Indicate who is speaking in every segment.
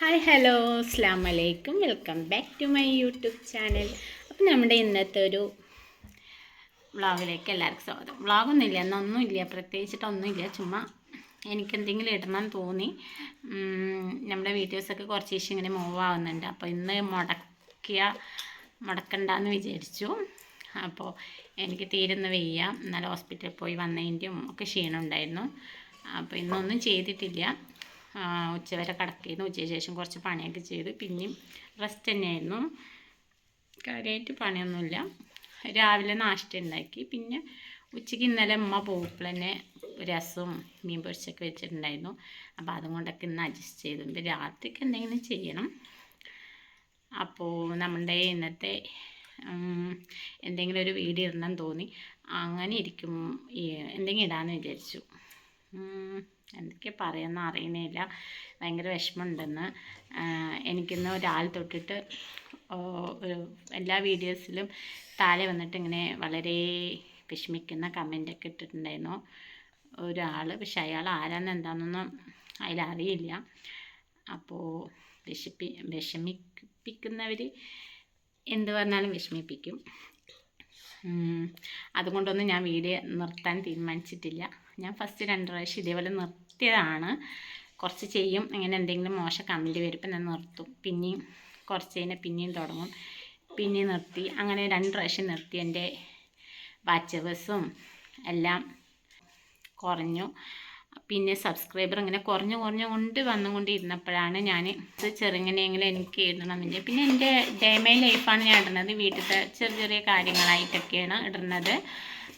Speaker 1: Hi hello അസ്ലാം വലൈക്കും welcome back to my YouTube channel അപ്പം നമ്മുടെ ഇന്നത്തെ ഒരു വ്ളോഗിലേക്ക് എല്ലാവർക്കും സ്വാഗതം. വ്ളോഗൊന്നുമില്ല എന്നൊന്നുമില്ല പ്രത്യേകിച്ചിട്ടൊന്നുമില്ല ചുമ്മാ എനിക്കെന്തെങ്കിലും ഇടണം തോന്നി. നമ്മുടെ വീഡിയോസൊക്കെ കുറച്ച് ദിവസം ഇങ്ങനെ മൂവ് ആവുന്നുണ്ട്. അപ്പോൾ ഇന്ന് മുടക്കിയ മുടക്കണ്ടെന്ന് വിചാരിച്ചു. അപ്പോൾ എനിക്ക് തീരുന്ന വയ്യ. എന്നാലും ഹോസ്പിറ്റലിൽ പോയി വന്നതിന്റെയും ഒക്കെ ക്ഷീണം ഉണ്ടായിരുന്നു അപ്പോൾ ഇന്നൊന്നും ചെയ്തിട്ടില്ല. ഉച്ചവരെ കിടക്കുന്നു ഉച്ചയ്ക്ക് ശേഷം കുറച്ച് പണിയൊക്കെ ചെയ്ത്. പിന്നെയും റെസ്റ്റ് തന്നെയായിരുന്നു. കാര്യമായിട്ട് പണിയൊന്നുമില്ല. രാവിലെ നാഷ്ട ഉണ്ടാക്കി. പിന്നെ ഉച്ചയ്ക്ക് ഇന്നലെ അമ്മ പോകുമ്പോൾ തന്നെ രസവും മീൻ പൊരിച്ചൊക്കെ വെച്ചിട്ടുണ്ടായിരുന്നു. അപ്പോൾ അതും കൊണ്ടൊക്കെ ഇന്ന് അഡ്ജസ്റ്റ് ചെയ്തിട്ടുണ്ട്. രാത്രിക്ക് എന്തെങ്കിലും ചെയ്യണം. അപ്പോൾ നമ്മളുടെ ഇന്നത്തെ എന്തെങ്കിലും ഒരു വീഡിയോ ഇടണം തോന്നി. അങ്ങനെ ഇരിക്കും. എന്തെങ്കിലും ഇടാമെന്ന് വിചാരിച്ചു. എന്തൊക്കെ പറയുന്ന അറിയണില്ല ഭയങ്കര വിഷമമുണ്ടെന്ന്. എനിക്കിന്ന് ഒരാൾ തൊട്ടിട്ട് എല്ലാ വീഡിയോസിലും താഴെ വന്നിട്ട് ഇങ്ങനെ വളരെ വിഷമിക്കുന്ന കമന്റൊക്കെ ഇട്ടിട്ടുണ്ടായിരുന്നു. ഒരാൾ പക്ഷെ അയാൾ ആരാന്ന് എന്താണെന്നൊന്നും അതിലറിയില്ല അപ്പോൾ വിഷപ്പി വിഷമിപ്പിക്കുന്നവർ എന്ത് പറഞ്ഞാലും വിഷമിപ്പിക്കും. അതുകൊണ്ടൊന്നും ഞാൻ വീഡിയോ നിർത്താൻ തീരുമാനിച്ചിട്ടില്ല. ഞാൻ ഫസ്റ്റ് രണ്ട് പ്രാവശ്യം ഇതേപോലെ നിർത്തിയതാണ് കുറച്ച് ചെയ്യും. അങ്ങനെ എന്തെങ്കിലും മോശം കമന്റ് വരുമ്പോൾ ഞാൻ നിർത്തും. പിന്നെയും കുറച്ച് കഴിഞ്ഞാൽ പിന്നെയും തുടങ്ങും. പിന്നെയും നിർത്തി. അങ്ങനെ രണ്ട് പ്രാവശ്യം നിർത്തി. എന്റെ വാച്ചവേഴ്സും എല്ലാം കുറഞ്ഞു. പിന്നെ സബ്സ്ക്രൈബർ ഇങ്ങനെ കുറഞ്ഞു കുറഞ്ഞു കൊണ്ട് വന്നുകൊണ്ടിരുന്നപ്പോഴാണ് ഞാൻ ചെറുങ്ങനെയെങ്കിലും എനിക്ക് ഇടണമെന്നില്ല പിന്നെ എന്റെ ഡേ മൈ ലൈഫാണ് ഞാൻ ഇടുന്നത്. വീട്ടിലത്തെ ചെറിയ ചെറിയ കാര്യങ്ങളായിട്ടൊക്കെയാണ് ഇടുന്നത്.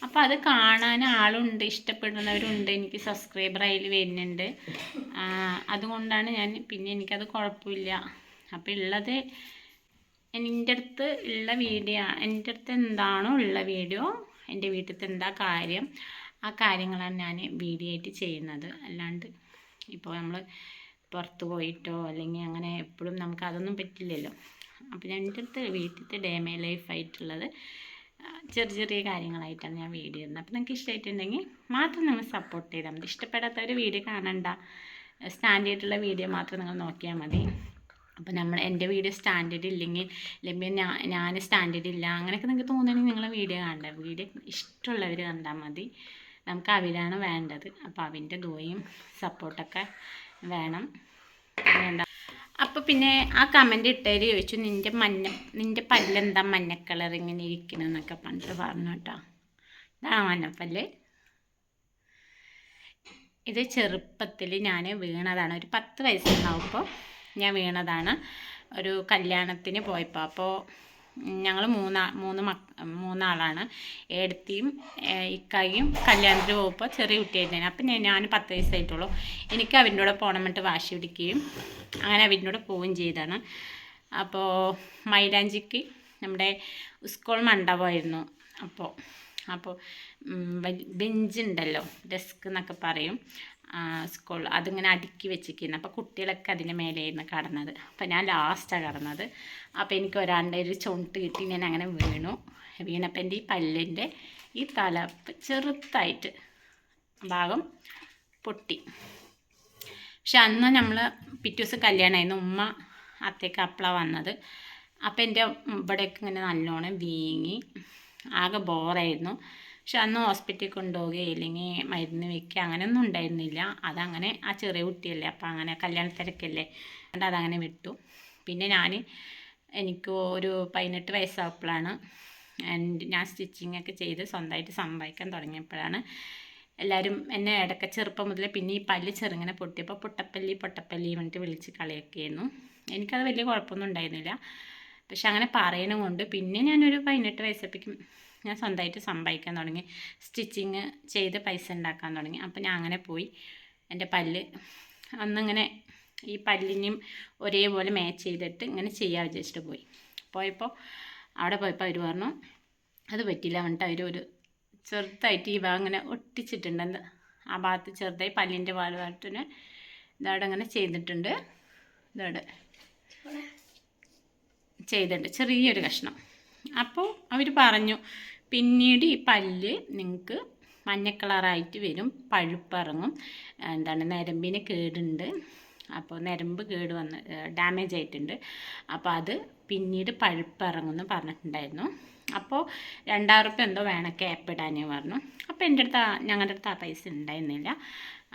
Speaker 1: അപ്പോൾ അത് കാണാൻ ആളുണ്ട് ഇഷ്ടപ്പെടുന്നവരുണ്ട്. എനിക്ക് സബ്സ്ക്രൈബർ അതിൽ വരുന്നുണ്ട്. അതുകൊണ്ടാണ് ഞാൻ പിന്നെ എനിക്കത് കുഴപ്പമില്ല. അപ്പോൾ ഉള്ളത് എന്റെ അടുത്ത് ഉള്ള വീഡിയോ എന്റെ അടുത്ത് എന്താണോ ഉള്ള വീഡിയോ എന്റെ വീട്ടിലത്തെ എന്താ കാര്യം ആ കാര്യങ്ങളാണ് ഞാൻ വീഡിയോ ആയിട്ട് ചെയ്യുന്നത്. അല്ലാണ്ട് ഇപ്പോൾ നമ്മൾ പുറത്ത് പോയിട്ടോ അല്ലെങ്കിൽ അങ്ങനെ എപ്പോഴും നമുക്ക് അതൊന്നും പറ്റില്ലല്ലോ. അപ്പോൾ എന്റെ അടുത്ത് വീട്ടിലത്തെ ഡേ മൈ ലൈഫ് ആയിട്ടുള്ളത് ആ, ചെറിയ ചെറിയ കാര്യങ്ങളായിട്ടാണ് ഞാൻ വീഡിയോ ഇടുന്നത്. അപ്പോൾ നിങ്ങൾക്ക് ഇഷ്ടമായിട്ടുണ്ടെങ്കിൽ മാത്രം നിങ്ങൾ സപ്പോർട്ട് ചെയ്താൽ മതി. ഇഷ്ടപ്പെടാത്തവർ വീഡിയോ കാണണ്ട. സ്റ്റാൻഡേർഡുള്ള വീഡിയോ മാത്രം നിങ്ങൾ നോക്കിയാൽ മതി. അപ്പോൾ നമ്മൾ എന്റെ വീഡിയോ സ്റ്റാൻഡേർഡ് ഇല്ലെങ്കിൽ അല്ലെങ്കിൽ ഞാൻ ഞാൻ സ്റ്റാൻഡേർഡ് ഇല്ല അങ്ങനെയൊക്കെ നിങ്ങൾക്ക് തോന്നുകയാണെങ്കിൽ നിങ്ങൾ വീഡിയോ കാണണ്ട. വീഡിയോ ഇഷ്ടമുള്ളവർ കണ്ടാൽ മതി. നമുക്ക് അവിലാണ് വേണ്ടത്. അപ്പോൾ അവന്റെ ദൂയും സപ്പോർട്ടൊക്കെ വേണം. പിന്നെന്താ അപ്പോൾ പിന്നെ ആ കമന്റ് ഇട്ടവർ ചോദിച്ചു നിന്റെ മഞ്ഞ നിന്റെ പല്ലെന്താ മഞ്ഞ കളർ ഇങ്ങനെ ഇരിക്കണമെന്നൊക്കെ പണ്ട് പറഞ്ഞു കേട്ടോ. ഇതാണ് മഞ്ഞപ്പല്ല്. ഇത് ചെറുപ്പത്തിൽ ഞാൻ വീണതാണ്. ഒരു പത്ത് വയസ്സുണ്ടാവുമ്പോൾ ഞാൻ വീണതാണ്. ഒരു കല്യാണത്തിന് പോയപ്പോൾ അപ്പോൾ ഞങ്ങൾ മൂന്നാ മൂന്ന് മക്ക മൂന്നാളാണ്. ഏടത്തിയും ഇക്കായും കല്യാണത്തിന് പോകുമ്പോൾ ചെറിയ കുട്ടിയായിരുന്നു അപ്പം ഞാൻ ഞാൻ പത്ത് വയസ്സായിട്ടുള്ളൂ. എനിക്ക് അവന്റെ കൂടെ പോകണം എന്നിട്ട് വാശി പിടിക്കുകയും അങ്ങനെ അവന്റെ കൂടെ പോവുകയും ചെയ്താണ് അപ്പോൾ മൈലാഞ്ചിക്ക് നമ്മുടെ സ്കൂൾ മണ്ഡപമായിരുന്നു. അപ്പോൾ അപ്പോൾ ബെഞ്ച് ഉണ്ടല്ലോ ഡെസ്ക് എന്നൊക്കെ പറയും. സ്കൂൾ അതിങ്ങനെ അടുക്കി വെച്ചിരിക്കുന്നു. അപ്പോൾ കുട്ടികളൊക്കെ അതിന്റെ മേലെയായിരുന്നു കടന്നത്. അപ്പോൾ ഞാൻ ലാസ്റ്റാണ് കടന്നത്. അപ്പോൾ എനിക്ക് ഒരാളുടെ ഒരു ചുണ്ട് കിട്ടി ഞാൻ അങ്ങനെ വീണു. വീണപ്പോൾ എന്റെ ഈ പല്ലിന്റെ ഈ തല ചെറുത്തായിട്ട് ഭാഗം പൊട്ടി. പക്ഷെ അന്ന് നമ്മൾ പിറ്റേ ദിവസം കല്യാണമായിരുന്നു ഉമ്മ അത്തേക്ക് അപ്പളാണ് വന്നത്. അപ്പോൾ എന്റെ ഇവിടെയൊക്കെ ഇങ്ങനെ നല്ലോണം വീങ്ങി. ആകെ ബോറായിരുന്നു പക്ഷെ അന്ന് ഹോസ്പിറ്റലിൽ കൊണ്ടുപോവുകയോ ഇല്ലെങ്കിൽ മരുന്ന് വെക്കുക അങ്ങനെയൊന്നും ഉണ്ടായിരുന്നില്ല. അതങ്ങനെ ആ ചെറിയ കുട്ടിയല്ലേ അപ്പം അങ്ങനെ കല്യാണ തിരക്കല്ലേ. അതുകൊണ്ട് അതങ്ങനെ വിട്ടു. പിന്നെ ഞാൻ എനിക്ക് ഒരു പതിനെട്ട് വയസ്സായപ്പോഴാണ് ഞാൻ സ്റ്റിച്ചിങ് ഒക്കെ ചെയ്ത് സ്വന്തമായിട്ട് സമ്പാദിക്കാൻ തുടങ്ങിയപ്പോഴാണ് എല്ലാവരും എന്നെ ഇടയ്ക്ക് ചെറുപ്പം മുതൽ പിന്നെ ഈ പല്ല് ചെറുങ്ങനെ പൊട്ടിയപ്പോൾ പൊട്ടപ്പല്ലി പൊട്ടപ്പല്ലി പറഞ്ഞിട്ട് വിളിച്ച് കളിയൊക്കെയായിരുന്നു എനിക്കത് വലിയ കുഴപ്പമൊന്നും ഉണ്ടായിരുന്നില്ല. പക്ഷെ അങ്ങനെ പറയണ കൊണ്ട് പിന്നെ ഞാനൊരു പതിനെട്ട് വയസ്സപ്പോഴേക്കും ഞാൻ സ്വന്തമായിട്ട് സമ്പാദിക്കാൻ തുടങ്ങി. സ്റ്റിച്ചിങ് ചെയ്ത് പൈസ ഉണ്ടാക്കാൻ തുടങ്ങി. അപ്പോൾ ഞാൻ അങ്ങനെ പോയി. എന്റെ പല്ല് അന്നിങ്ങനെ ഈ പല്ലിനെയും ഒരേപോലെ മാച്ച് ചെയ്തിട്ട് ഇങ്ങനെ ചെയ്യാൻ വിചാരിച്ചിട്ട് പോയി. പോയപ്പോൾ അവിടെ പോയപ്പോൾ അവർ പറഞ്ഞു അത് പറ്റില്ല എന്നിട്ട് അവർ ഒരു ചെറുതായിട്ട് ഈ ഭാഗം ഇങ്ങനെ ഒട്ടിച്ചിട്ടുണ്ട്. എന്താ ആ ഭാഗത്ത് ചെറുതായി പല്ലിന്റെ ഭാഗത്തിന് ഇതവിടെ അങ്ങനെ ചെയ്തിട്ടുണ്ട്. ഇതവിടെ ചെയ്തിട്ടുണ്ട്. ചെറിയൊരു കഷ്ണം. അപ്പോൾ അവർ പറഞ്ഞു പിന്നീട് ഈ പല്ല് നിങ്ങൾക്ക് മഞ്ഞ കളറായിട്ട് വരും പഴുപ്പിറങ്ങും. എന്താണ് നരമ്പിന് കേടുണ്ട്. അപ്പോൾ നരമ്പ് കേട് വന്ന് ഡാമേജ് ആയിട്ടുണ്ട്. അപ്പോൾ അത് പിന്നീട് പഴുപ്പ് ഇറങ്ങുമെന്ന് പറഞ്ഞിട്ടുണ്ടായിരുന്നു. അപ്പോൾ രണ്ടായിരം റുപ്യ എന്തോ വേണം ക്യാപ്പ് ഇടാനേ പറഞ്ഞു. അപ്പോൾ എന്റെ അടുത്ത് ഞങ്ങളുടെ അടുത്ത് ആ പൈസ ഉണ്ടായിരുന്നില്ല.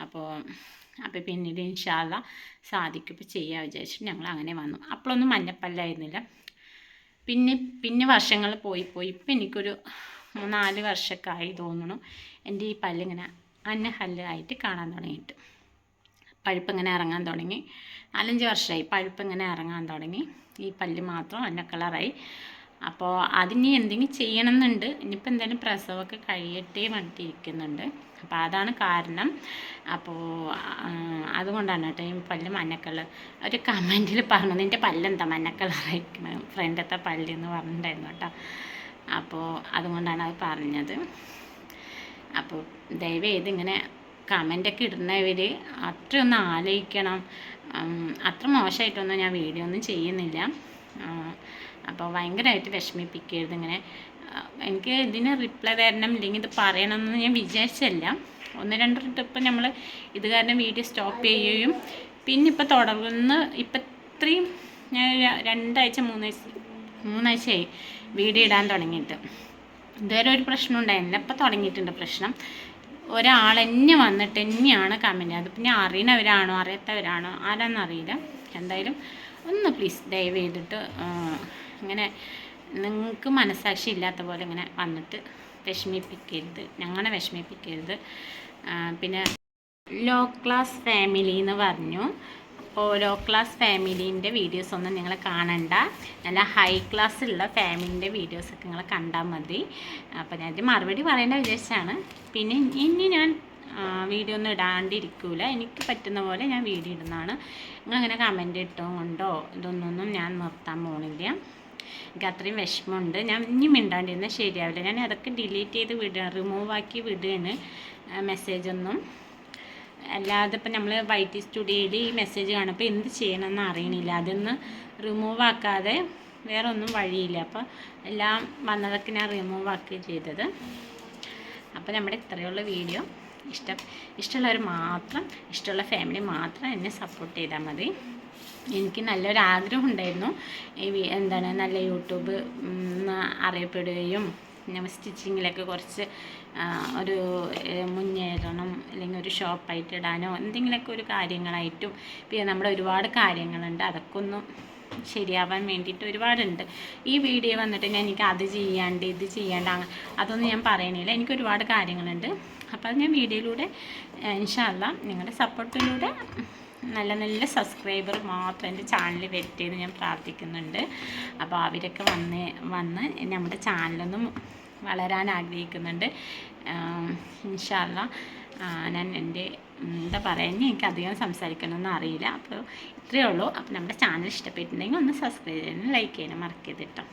Speaker 1: അപ്പോൾ അപ്പോൾ പിന്നീട് ഇൻഷാല്ല സാധിക്കും. ഇപ്പോൾ ചെയ്യാൻ വിചാരിച്ചിട്ട് ഞങ്ങൾ അങ്ങനെ വന്നു. അപ്പോഴൊന്നും മഞ്ഞപ്പല്ലായിരുന്നില്ല. പിന്നെ പിന്നെ വർഷങ്ങൾ പോയി പോയി. ഇപ്പം എനിക്കൊരു നാല് വർഷമൊക്കെ ആയി തോന്നുന്നു. എന്റെ ഈ പല്ലിങ്ങനെ അന്ന ഹല്ല് ആയിട്ട് കാണാൻ തുടങ്ങിയിട്ട്. പഴുപ്പ് ഇങ്ങനെ ഇറങ്ങാൻ തുടങ്ങി. നാലഞ്ച് വർഷമായി പഴുപ്പ് ഇങ്ങനെ ഇറങ്ങാൻ തുടങ്ങി. ഈ പല്ല് മാത്രം അന്ന കളറായി അപ്പോൾ അതിനി എന്തെങ്കിലും ചെയ്യണമെന്നുണ്ട്. ഇനിയിപ്പോൾ എന്തായാലും പ്രസവമൊക്കെ കഴിയട്ടെ പറഞ്ഞിട്ട് അപ്പോൾ അതാണ് കാരണം. അപ്പോൾ അതുകൊണ്ടാണ് കേട്ടോ ഈ പല്ല് മഞ്ഞക്കൾ ഒരു കമന്റിൽ പറഞ്ഞു നിന്റെ പല്ലെന്താ മഞ്ഞക്കളറായിരിക്കണം ഫ്രണ്ടത്തെ പല്ല് എന്ന് പറഞ്ഞിട്ടുണ്ടായിരുന്നു കേട്ടോ. അപ്പോൾ അതുകൊണ്ടാണ് അത് പറഞ്ഞത്. അപ്പോൾ ദയവേത് ഇങ്ങനെ കമന്റൊക്കെ ഇടുന്നവർ അത്രയൊന്ന് ആലോചിക്കണം. അത്ര മോശമായിട്ടൊന്നും ഞാൻ വീഡിയോ ഒന്നും ചെയ്യുന്നില്ല. അപ്പോൾ ഭയങ്കരമായിട്ട് വിഷമിപ്പിക്കരുത് ഇങ്ങനെ. എനിക്ക് ഇതിന് റിപ്ലൈ തരണം ഇല്ലെങ്കിൽ ഇത് പറയണമെന്ന് ഞാൻ വിചാരിച്ചല്ല. ഒന്ന് രണ്ട് ട്രിപ്പ് നമ്മൾ ഇത് കാരണം വീഡിയോ സ്റ്റോപ്പ് ചെയ്യുകയും പിന്നെ ഇപ്പോൾ തുടർന്ന് ഇപ്പം ഇത്രയും ഞാൻ രണ്ടാഴ്ച മൂന്നാഴ്ച മൂന്നാഴ്ചയായി വീഡിയോ ഇടാൻ തുടങ്ങിയിട്ട്. ഇതുവരെ ഒരു പ്രശ്നം ഉണ്ടായിരുന്നില്ല. ഇപ്പം തുടങ്ങിയിട്ടുണ്ട് പ്രശ്നം. ഒരാൾ തന്നെ വന്നിട്ട് തന്നെയാണ് കമന്റ് അത് പിന്നെ അറിയണവരാണോ അറിയാത്തവരാണോ ആരാന്നറിയില്ല. എന്തായാലും ഒന്ന് പ്ലീസ് ദയവ് ചെയ്തിട്ട് ഇങ്ങനെ നിങ്ങൾക്ക് മനസാക്ഷി ഇല്ലാത്ത പോലെ ഇങ്ങനെ വന്നിട്ട് വിഷമിപ്പിക്കരുത്. ഞങ്ങളെ വിഷമിപ്പിക്കരുത്. പിന്നെ ലോ ക്ലാസ് ഫാമിലി എന്ന് പറഞ്ഞു. അപ്പോൾ ലോ ക്ലാസ് ഫാമിലീന്റെ വീഡിയോസ് ഒന്നും നിങ്ങൾ കാണണ്ട. നല്ല ഹൈ ക്ലാസ് ഉള്ള ഫാമിലിന്റെ വീഡിയോസൊക്കെ നിങ്ങൾ കണ്ടാൽ മതി. അപ്പോൾ ഞാൻ മറുപടി പറയേണ്ട വിചാരിച്ചാണ്. പിന്നെ ഇനി ഞാൻ വീഡിയോ ഒന്നും ഇടാണ്ടിരിക്കൂല. എനിക്ക് പറ്റുന്ന പോലെ ഞാൻ വീഡിയോ ഇടുന്നതാണ്. നിങ്ങളങ്ങനെ കമന്റ് ഇട്ടോ കൊണ്ടോ ഇതൊന്നൊന്നും ഞാൻ നിർത്താൻ പോണില്ല. എനിക്ക് അത്രയും വിഷമമുണ്ട്. ഞാൻ ഇനി മിണ്ടാണ്ടിരുന്നാൽ ശരിയാവില്ല. ഞാൻ അതൊക്കെ ഡിലീറ്റ് ചെയ്ത് വിടുക റിമൂവ് ആക്കി വിടുകയാണ് മെസ്സേജൊന്നും അല്ലാതെ ഇപ്പം നമ്മൾ വൈറ്റി സ്റ്റുഡിയോയിൽ ഈ മെസ്സേജ് കാണുമ്പോൾ എന്ത് ചെയ്യണമെന്ന് അറിയണില്ല. അതൊന്ന് റിമൂവ് ആക്കാതെ വേറെ ഒന്നും വഴിയില്ല. അപ്പോൾ എല്ലാം വന്നതൊക്കെ ഞാൻ റിമൂവ് ആക്കി ചെയ്തത്. അപ്പോൾ നമ്മുടെ ഇത്രയുള്ള വീഡിയോ. ഇഷ്ടം. ഇഷ്ടമുള്ളവർ മാത്രം ഇഷ്ടമുള്ള ഫാമിലി മാത്രം എന്നെ സപ്പോർട്ട് ചെയ്താൽ മതി. എനിക്ക് നല്ലൊരു ആഗ്രഹം ഉണ്ടായിരുന്നു. എന്താണ് നല്ല യൂട്യൂബ് അറിയപ്പെടുകയും പിന്നെ സ്റ്റിച്ചിങ്ങിലൊക്കെ കുറച്ച് ഒരു മുന്നേറണം അല്ലെങ്കിൽ ഒരു ഷോപ്പായിട്ട് ഇടാനോ എന്തെങ്കിലുമൊക്കെ ഒരു കാര്യങ്ങളായിട്ടും പിന്നെ നമ്മുടെ ഒരുപാട് കാര്യങ്ങളുണ്ട്. അതൊക്കെ ഒന്ന് ശരിയാവാൻ വേണ്ടിയിട്ട് ഒരുപാടുണ്ട്. ഈ വീഡിയോ വന്നിട്ട് ഞാൻ എനിക്ക് അത് ചെയ്യാണ്ട് ഇത് ചെയ്യാണ്ട് അതൊന്നും ഞാൻ പറയണില്ല. എനിക്ക് ഒരുപാട് കാര്യങ്ങളുണ്ട്. അപ്പോൾ അത് ഞാൻ വീഡിയോയിലൂടെ ഇൻഷാല്ല നിങ്ങളുടെ സപ്പോർട്ടിലൂടെ നല്ല നല്ല സബ്സ്ക്രൈബർ മാത്രം എന്റെ ചാനൽ വരട്ടെ എന്ന് ഞാൻ പ്രാർത്ഥിക്കുന്നുണ്ട്. അപ്പോൾ അവരൊക്കെ വന്ന് വന്ന് നമ്മുടെ ചാനലൊന്നും വളരാൻ ആഗ്രഹിക്കുന്നുണ്ട്. ഇൻഷാല്ല ഞാൻ എന്റെ എന്താ പറയുക എനിക്ക് അധികം സംസാരിക്കണമെന്ന് അറിയില്ല. അപ്പോൾ ഇത്രയേ ഉള്ളൂ. അപ്പോൾ നമ്മുടെ ചാനൽ ഇഷ്ടപ്പെട്ടിട്ടുണ്ടെങ്കിൽ ഒന്ന് സബ്സ്ക്രൈബ് ചെയ്യാനും ലൈക്ക് ചെയ്യണം. മറക്കരുത് കേട്ടോ.